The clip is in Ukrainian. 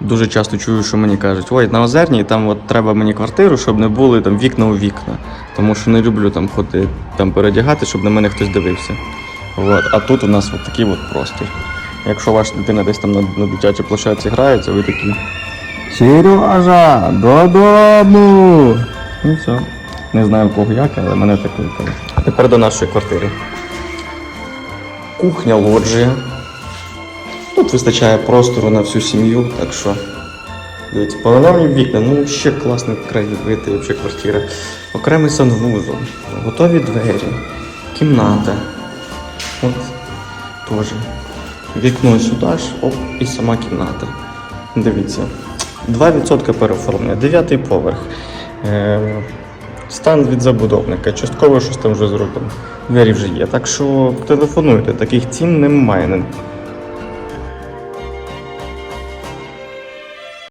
Дуже часто чую, що мені кажуть, ой, на озерній там от треба мені квартиру, щоб не були там вікна у вікна. Тому що не люблю там ходити, там передягати, щоб на мене хтось дивився. От. А тут у нас от такий от простір. Якщо ваша дитина десь там на, на дитячій площадці грається, ви такі. Сережа, додому! І все. Не знаю в кого як, але мене так викликали. А тепер до нашої квартири. Кухня лоджія. Тут вистачає простору на всю сім'ю, так що. Дивіться, панорамні вікна, ну ще класний краєвид, взагалі квартира. Окремий санвузол, готові двері, кімната. От теж. Вікно сюди ж, оп, і сама кімната. Дивіться. 2% переоформлення, 9 поверх. Е, стан від забудовника, частково щось там вже зроблено. Двері вже є. Так що телефонуйте, таких цін немає.